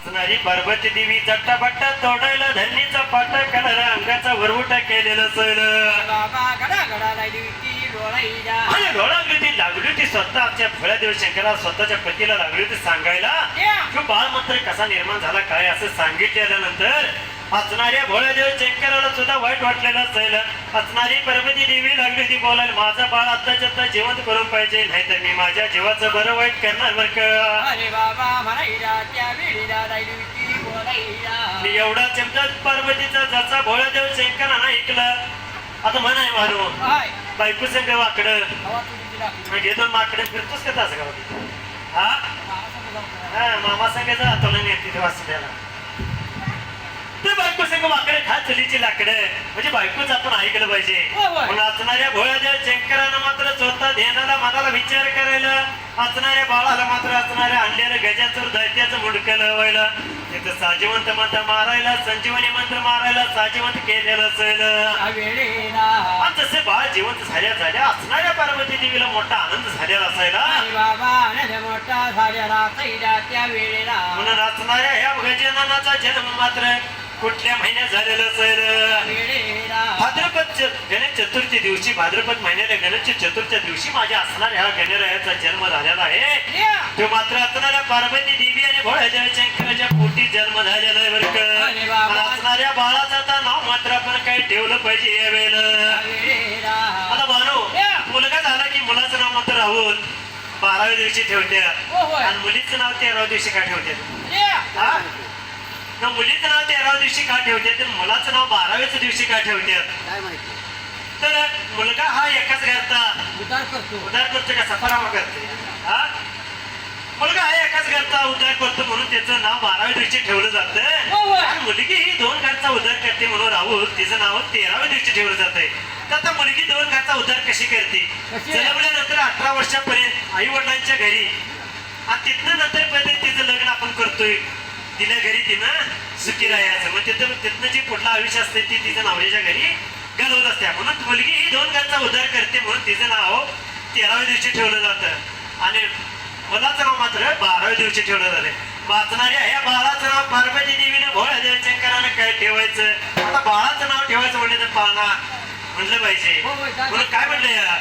असणारी पार्वती देवी चट्टापट्टा तोडायला धरणीचा पाटा कलर अंगाचा वरवटा केलेलं सर डोळांगडी लागली होती स्वतः आमच्या फळदेव शंकरा स्वतःच्या पतीला लागली होती सांगायला. तो बाळ मंत्र कसा निर्माण झाला काय असं सांगितल्यानंतर असणाऱ्या भोळ्यादेव शंकराला सुद्धा वाईट वाटलेलं असेल असणारी पार्वती देवी लागली होती बोलायला. माझा बाळ आत्ताच्या आता जिवंत करून पाहिजे नाहीतर मी माझ्या जीवाचं बरं वाईट करणार बरं का? आणि एवढा चमचात पार्वतीचा जसा भोळ्यादेव शंकरानं ऐकलं. आता म्हणाय मारू. बायको संग वाकडं. दोन माकडे फिरतोस का तास गावात हा. हा मामा संग तुला नाही तिथे वाचल्याला ते बायको संग वाकडे खात चलीची लाकडं. म्हणजे बायकोच आपण ऐकलं पाहिजे. पण असणाऱ्या भोळ्यादेव शंकरानं मात्र स्वतः ध्यानाला मनाला विचार करायला असणाऱ्या बाळाला मात्र असणाऱ्या आणलेलं गजाचं दैत्याचं मुडकं व्हायला तिथं साजिवंत मंत्र मारायला संजीवनी मंत्र मारायला साजिवंत केलेलं असेल. आणि जसे बाळ जिवंत झाल्या झाल्या असणाऱ्या पार्वती देवीला मोठा आनंद झालेला असायला. मोठा झालेला सैला त्या वेळेला. म्हणून असणाऱ्या ह्या गजाननाचा जन्म मात्र कुठल्या महिन्यात झालेला असेल भाद्रपद गणेश चतुर्थी दिवशी भाद्रपद महिन्याला गणेश चतुर्थीच्या दिवशी माझ्या असणाऱ्या ह्या गणरायाचा जन्म झालेला आहे. तो मात्र असणाऱ्या पार्वती देवी आणि भोळ्यादेव शंकराच्या पोटी जन्म झालेला आहे बरं का. असणाऱ्या बाळाचं आता नाव मात्र आपण काही ठेवलं पाहिजे या वेळेला. आता बानो या. मुलगा झाला की मुलाचं नाव मात्र राहुल. बाराव्या दिवशी ठेवत्या. हो आणि मुलीचं नाव तेराव्या दिवशी का ठेवतात या. हा? न मुलीचं नाव तेराव्या दिवशी का ठेवते? तर मुलाचं नाव बाराव्याच दिवशी का ठेवतात काय माहिती? तर मुलगा हा एकाच घरचा. उतार करतो. उद्धार करतो का सफरावा करते. हा? मुलगा हा एकाच घरचा उद्धार करतो म्हणून त्याचं नाव बाराव्या दिवशी ठेवलं जातं. आणि मुलगी ही दोन घरचा उद्धार करते म्हणून राहुल तिचं नाव तेराव्या दिवशी ठेवलं जातंय. तर आता मुलगी दोन घरचा उद्धार कशी करते? जन्मल्यानंतर अठरा वर्षापर्यंत आई वडिलांच्या घरी आणि तिथनं नंतर पर्यंत तिचं लग्न आपण करतोय. तिला घरी तिनं सुखी राहायचं मग तिथं तिथनं जी पुढलं आयुष्य असते ती तिच्या नवऱ्याच्या घरी घालवत असते म्हणून मुलगी ही दोन घरचा उद्धार करते म्हणून तिचं नाव तेराव्या दिवशी ठेवलं जातं. आणि मुलाचं नाव मात्र बाराव्या दिवशी ठेवलं झालंय वाचणाऱ्या ह्या बाळाचं नाव पार्वती देवीनं भोळ्या देवशंकरानं काय ठेवायचं? आता बाळाचं नाव ठेवायचं म्हणलं तर पाळणा म्हणलं पाहिजे. हो, काय- म्हणून काय म्हणलं या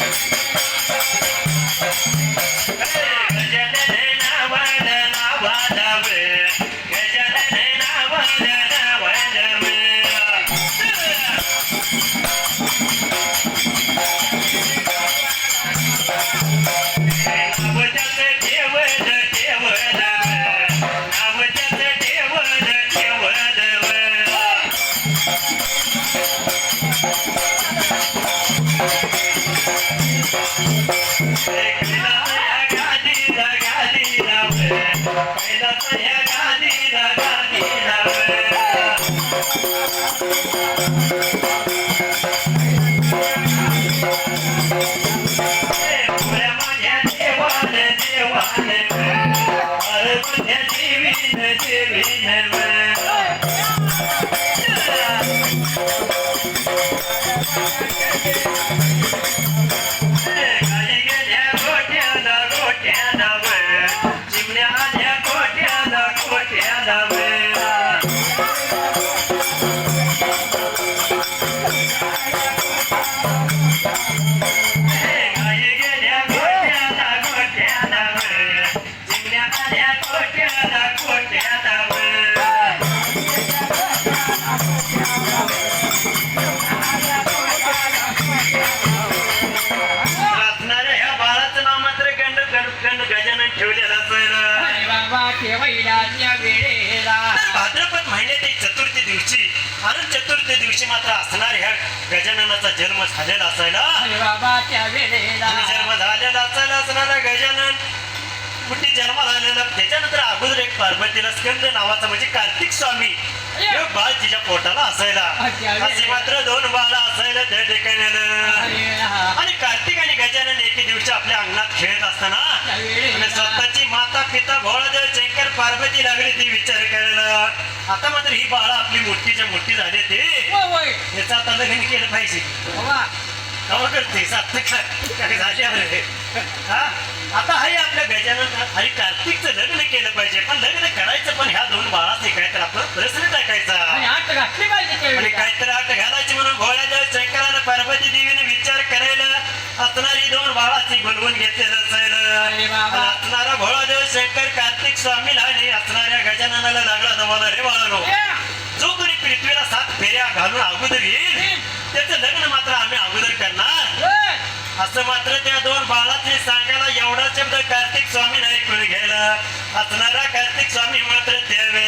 गजानन गादी எனவர் वेळेला. भाद्रपद महिन्यातील चतुर्थी दिवशी आणि चतुर्थी दिवशी मात्र असणार ह्या गजाननाचा जन्म झालेला असायला. हरे बाबा त्या वेळेला. आणि जन्म झालेला असायला? असणारा गजानन. कुठे जन्माला आलेला त्याच्यानंतर अगोदर एक पार्वतीला स्कंद नावाचा म्हणजे कार्तिक स्वामी. बाळ तिच्या पोटाला असायला. असे मात्र दोन बाळ असायला त्या ठिकाणी. आणि कार्तिक आणि गजानन एके दिवशी आपल्या अंगणात खेळत असताना स्वतःची माता पिता भोळादेव शंकर पार्वती लागली ती विचार करायला आता मात्र ही बाळा आपली मोठीच्या मोठी झाली ते. याचं आता लग्न केलं पाहिजे. बाबा, कवा करते? सात काय झाल्यावर? हा? आता हाय आपल्या गजानन आणि कार्तिकचं लग्न केलं पाहिजे. पण लग्न करायचं पण ह्या दोन बाळाचे काय तर आपण प्रश्न टाकायचा. आणि. काहीतरी आठ घालायची म्हणून भोळ्यादेव शंकरानं पार्वती देवीने विचार करायला असणारी दोन बाळाची बोलवून घेतलेलं. आणि असणारा भोळादेव शंकर कार्तिक स्वामीला आणि असणाऱ्या गजाननाला लागला जमाला रे बाळानो. जो कोणी पृथ्वीला सात फेऱ्या घालून अगोदर येईल त्याचं लग्न मात्र आम्ही अगोदर करणार. असं मात्र त्या दोन बाळाचे सांगायला एवढा शब्द कार्तिक स्वामी नाही ऐकून घ्यायला असणारा कार्तिक स्वामी मात्र त्यावेळेला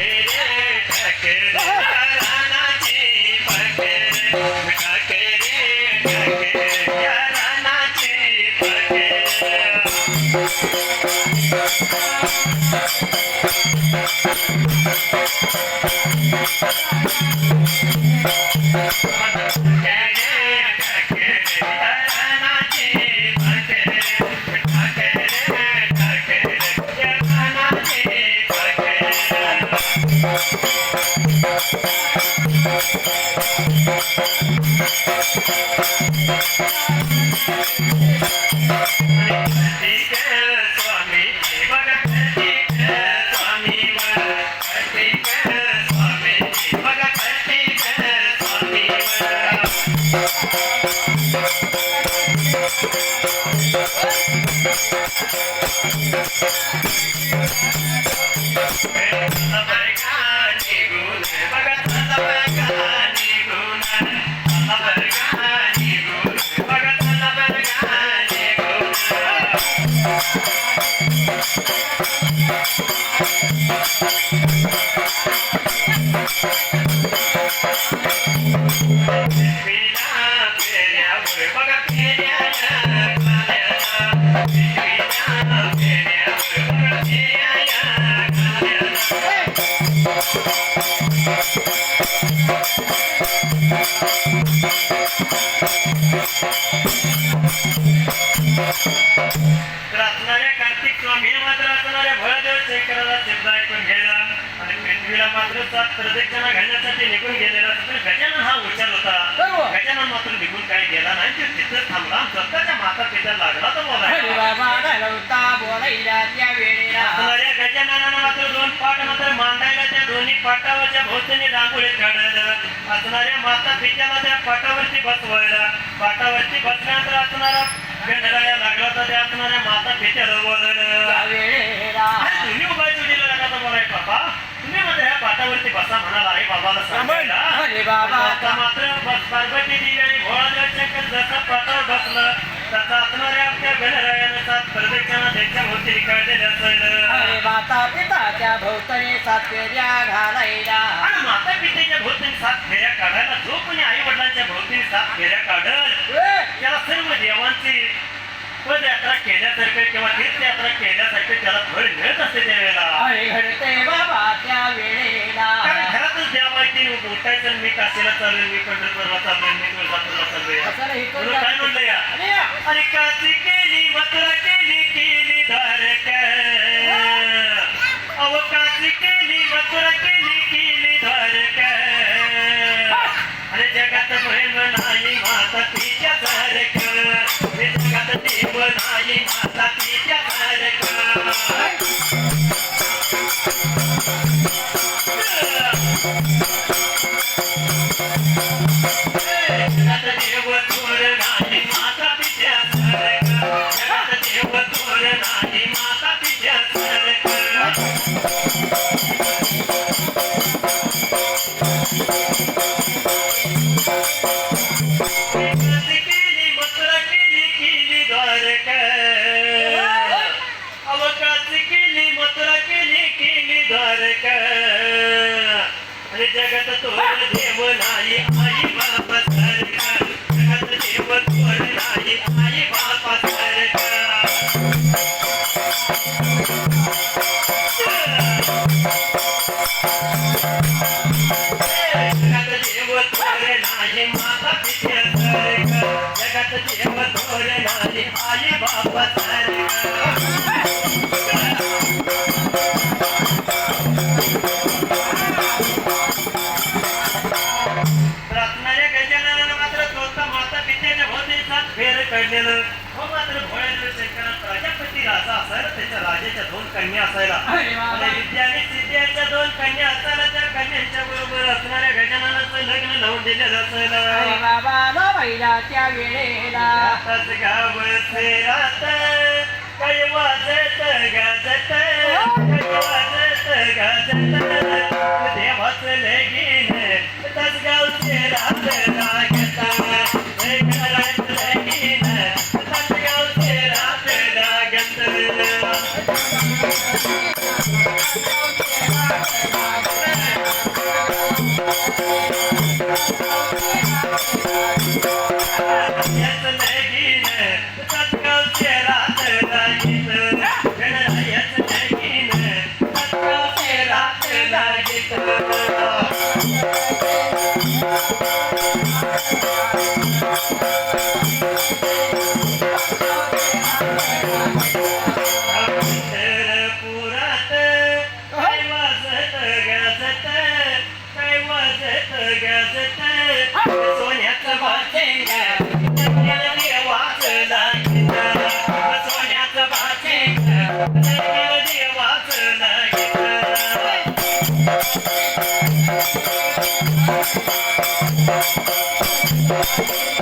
तर मात्र प्रदक्षिणा घालण्यासाठी निघून गेलेला तर गजानन हा हुशार होता. गजानन मात्र निघून काही गेला नाही. तो तिथं थांबला. स्वतःच्या माता पिता लागला तर बोलायला. गजाननानं मात्र दोन पाठ मात्र मांडायला त्या दोन्ही पाटावरच्या भोवतीने रांगोळी काढायला. असणाऱ्या माता पित्याला त्या पाटावरती बसवायला. पाटावरती बसल्यानंतर असणारा गणराया लागला तर त्या असणाऱ्या माता पित्याला त्या बोलायला पाटावरती बसा म्हणाला आई बाबाला सांगायला? अरे बाबा. आता मात्र बस पार्वती देवी आणि भोळादेव शंकर जसा पाटावर बसलं तसा असणाऱ्या आपल्या गणरायानं सात प्रदक्षिणा त्यांच्या भोवती काढलेल्या अरे असायला माता सात फेऱ्या घालायला. आणि माता पितेच्या भोवतीने सात फेऱ्या काढायला जो कोणी आई वडिलांच्या भोवतीने सात फेऱ्या काढल त्याला सर्व देवांची पदयात्रा केल्यासारखं किंवा तीर्थयात्रा केल्यासारखं त्याला फळ मिळत असते आणि मी काशीला चाललोय मी पंढरपूरला चाललोय मी तुळजापूरला चाललोय. तुला काय म्हणलं या? अरे काशी केली मथुरा केली केली धारक अव काशी केली मथुरा केली केली धारक आणि जगात प्रेम जगत तोर देव नाही आई बाप सारखा जगत देव तोर नाही आई बाप सारखा जगत देव थोर नाही माता पित्या सारखा जगत देव थोर नाही आई बाप सारखा असायला. अरे बाबा. आणि विद्या आणि सिद्ध्याच्या दोन कन्या असताना त्या कन्यांच्या बरोबर असणाऱ्या गजाननाचं लग्न लावून दिलेलं असायला. त्या वेळेला. आताच गाव रात काय वाजत गाजत काय वाजत गाजत. Yeah.